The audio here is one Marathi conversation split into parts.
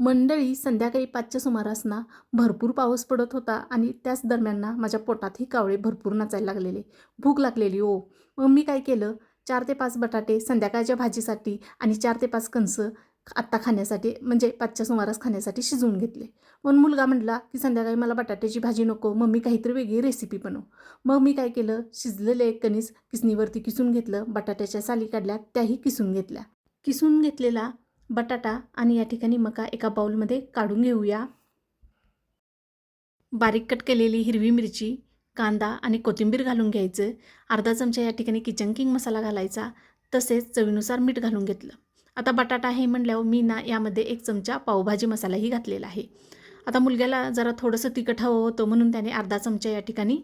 मंडळी संध्याकाळी पाचच्या सुमारास ना भरपूर पाऊस पडत होता आणि त्याच दरम्यान ना माझ्या पोटातही कावळे भरपूर नाचायला लागलेले. भूक लागलेली ओ मग मी काय केलं? चार ते पाच बटाटे संध्याकाळच्या भाजीसाठी आणि चार ते पाच कणसं आत्ता खाण्यासाठी म्हणजे पाचच्या सुमारास खाण्यासाठी शिजवून घेतले. मग मुलगा म्हटला की संध्याकाळी मला बटाट्याची भाजी नको मग मी काहीतरी वेगळी रेसिपी बनव. मग मी काय केलं? शिजलेले एक कणीस किसणीवरती किसून घेतलं बटाट्याच्या साली काढल्या त्याही किसून घेतल्या. किसून घेतलेला बटाटा आणि या ठिकाणी मका एका बाउलमध्ये काढून घेऊया. बारीक कट केलेली हिरवी मिरची कांदा आणि कोथिंबीर घालून घ्यायचं. अर्धा चमचा या ठिकाणी किचन किंग मसाला घालायचा. तसेच चवीनुसार मीठ घालून घेतलं. आता बटाटा आहे म्हणल्यावर मी ना यामध्ये एक चमचा पावभाजी मसालाही घातलेला आहे. आता मुलग्याला जरा थोडंसं तिखट हवं होतं म्हणून त्याने अर्धा चमचा या ठिकाणी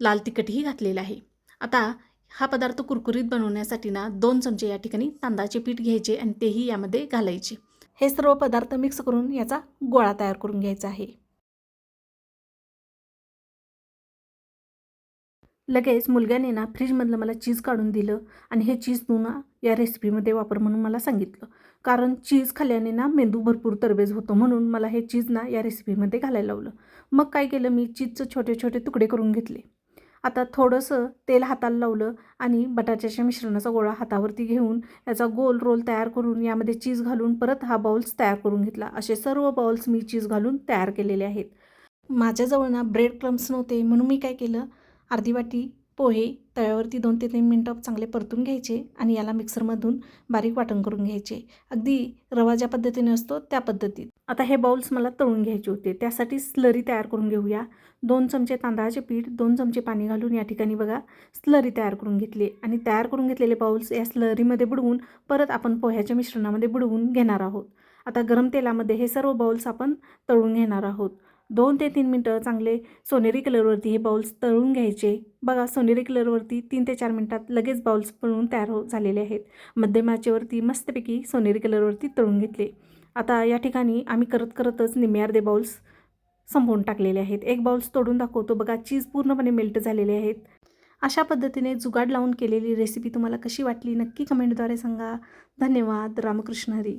लाल तिखटही घातलेलं आहे. आता हा पदार्थ कुरकुरीत बनवण्यासाठी ना दोन चमचे या ठिकाणी तांदळाचे पीठ घ्यायचे आणि तेही यामध्ये घालायचे. हे सर्व पदार्थ मिक्स करून याचा गोळा तयार करून घ्यायचा आहे. लगेच मुलग्याने ना फ्रीजमधलं मला चीज काढून दिलं आणि हे चीज तू ना या रेसिपीमध्ये वापर म्हणून मला सांगितलं. कारण चीज खाल्ल्याने ना मेंदू भरपूर तरबेज होतो म्हणून मला हे चीज ना या रेसिपीमध्ये घालायला लावलं. मग काय केलं मी चीजचं छोटे छोटे तुकडे करून घेतले. आता थोडंसं तेल हाताला लावलं आणि बटाट्याच्या मिश्रणाचा गोळा हातावरती घेऊन याचा गोल रोल तयार करून यामध्ये चीज घालून परत हा बाउल्स तयार करून घेतला. असे सर्व बाउल्स मी चीज घालून तयार केलेले आहेत. माझ्याजवळ ना ब्रेड क्रम्स नव्हते म्हणून मी काय केलं? अर्धी वाटी पोहे तव्यावरती दोन ते तीन मिनटं चांगले परतून घ्यायचे आणि याला मिक्सरमधून बारीक वाटण करून घ्यायचे. अगदी रवा ज्या पद्धतीने असतो त्या पद्धतीत. आता हे बाउल्स मला तळून घ्यायचे होते. त्यासाठी स्लरी तयार करून घेऊया. दोन चमचे तांदळाचे पीठ दोन चमचे पाणी घालून या ठिकाणी बघा स्लरी तयार करून घेतली. आणि तयार करून घेतलेले बाउल्स या स्लरीमध्ये बुडवून परत आपण पोह्याच्या मिश्रणामध्ये बुडवून घेणार आहोत. आता गरम तेलामध्ये हे सर्व बाउल्स आपण तळून घेणार आहोत. दोन ते तीन मिनटं चांगले सोनेरी कलरवरती हे बाउल्स तळून घ्यायचे. बघा सोनेरी कलरवरती तीन ते चार मिनटात लगेच बाउल्स बनवून तयार हो झालेले आहेत. मध्यम आचेवरती मस्तपैकी सोनेरी कलरवरती तळून घेतले. आता या ठिकाणी आम्ही करत करतच निम्यार्धे बाउल्स संपवून टाकलेले आहेत. एक बाउल्स तोडून दाखवतो. बघा चीज पूर्णपणे मेल्ट झालेले आहेत. अशा पद्धतीने जुगाड लावून केलेली रेसिपी तुम्हाला कशी वाटली नक्की कमेंटद्वारे सांगा. धन्यवाद. रामकृष्ण हरी.